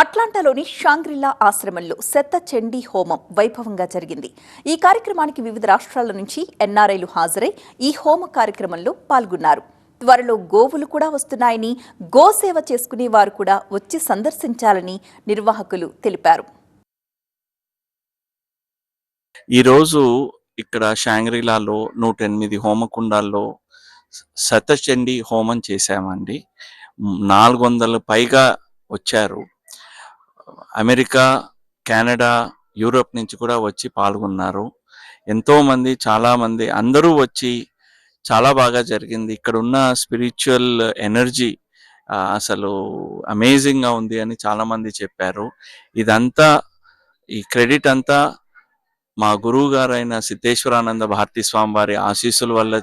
అట్లాంటాలోని షాంగ్రిల్లా ఆశ్రమంలో శత చండీ హోమం వైభవంగా జరిగింది. ఈ కార్యక్రమానికి వివిధ రాష్ట్రాల నుంచి ఎన్ఆర్ఐలు హాజరై ఈ హోమ కార్యక్రమంలో పాల్గొన్నారు. త్వరలో గోవులు కూడా వస్తున్నాయని గోసేవ చేసుకునే వారు కూడా వచ్చి సందర్శించాలని నిర్వాహకులు తెలిపారు. ఈరోజు ఇక్కడ షాంగ్రిలాలో నూట ఎనిమిది హోమకుండాల్లో శతచండి హోమం చేశామండి. నాలుగు వందల పైగా వచ్చారు. అమెరికా కెనడా యూరోప్ నుంచి కూడా వచ్చి పాల్గొన్నారు. ఎంతోమంది చాలామంది అందరూ వచ్చి చాలా బాగా జరిగింది. ఇక్కడ ఉన్న స్పిరిచువల్ ఎనర్జీ అసలు అమేజింగ్గా ఉంది అని చాలామంది చెప్పారు. ఇదంతా ఈ క్రెడిట్ అంతా మా గురువు గారైన సిద్ధేశ్వరానంద భారతీ స్వామి వారి ఆశీస్సుల వల్ల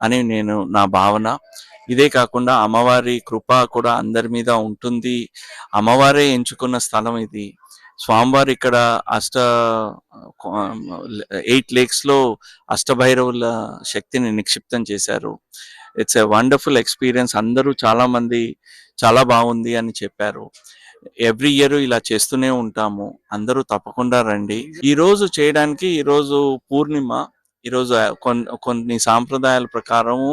అని నేను నా భావన. ఇదే కాకుండా అమ్మవారి కృప కూడా అందరి మీద ఉంటుంది. అమ్మవారే ఎంచుకున్న స్థలం ఇది. స్వామివారు ఇక్కడ అష్ట ఎయిట్ లేక్స్లో అష్టభైరవుల శక్తిని నిక్షిప్తం చేశారు. ఇట్స్ ఎ వండర్ఫుల్ ఎక్స్పీరియన్స్ అందరూ చాలా మంది చాలా బాగుంది అని చెప్పారు. ఎవ్రీ ఇయర్ ఇలా చేస్తూనే ఉంటాము. అందరూ తప్పకుండా రండి. ఈ రోజు చేయడానికి ఈ రోజు పూర్ణిమ. ఈరోజు కొన్ని కొన్ని సాంప్రదాయాల ప్రకారము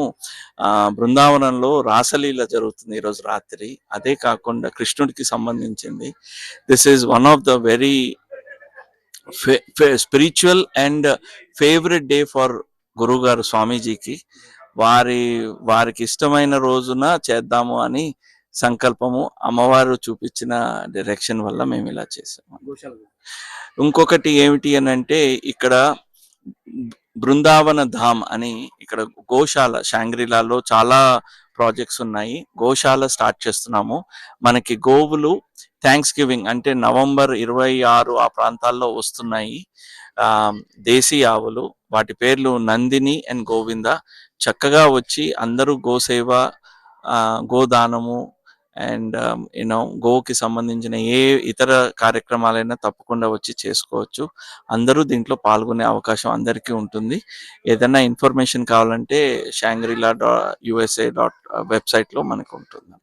ఆ బృందావనంలో రాసలీల జరుగుతుంది ఈరోజు రాత్రి. అదే కాకుండా కృష్ణుడికి సంబంధించింది. This is one of the very spiritual and favourite day for గురుగారు స్వామీజీకి. వారి వారికి ఇష్టమైన రోజున చేద్దాము అని సంకల్పము అమ్మవారు చూపించిన డైరెక్షన్ వల్ల మేము ఇలా చేసాము. ఇంకొకటి ఏమిటి అని అంటే ఇక్కడ బృందావన ధామ్ అని ఇక్కడ గోశాల షాంగ్రిలాలో చాలా ప్రాజెక్ట్స్ ఉన్నాయి. గోశాల స్టార్ట్ చేస్తున్నాము. మనకి గోవులు థ్యాంక్స్ గివింగ్ అంటే నవంబర్ ఇరవై ఆరు ఆ ప్రాంతాల్లో వస్తున్నాయి. ఆ దేశీ ఆవులు వాటి పేర్లు నందిని అండ్ గోవింద. చక్కగా వచ్చి అందరూ గోసేవ గోదానము అండ్ యూనో గోకి సంబంధించిన ఏ ఇతర కార్యక్రమాలైనా తప్పకుండా వచ్చి చేసుకోవచ్చు. అందరూ దీంట్లో పాల్గొనే అవకాశం అందరికీ ఉంటుంది. ఏదైనా ఇన్ఫర్మేషన్ కావాలంటే షాంగ్రిలా డా యుఎస్ఏ డాట్ వెబ్సైట్లో మనకు ఉంటుంది.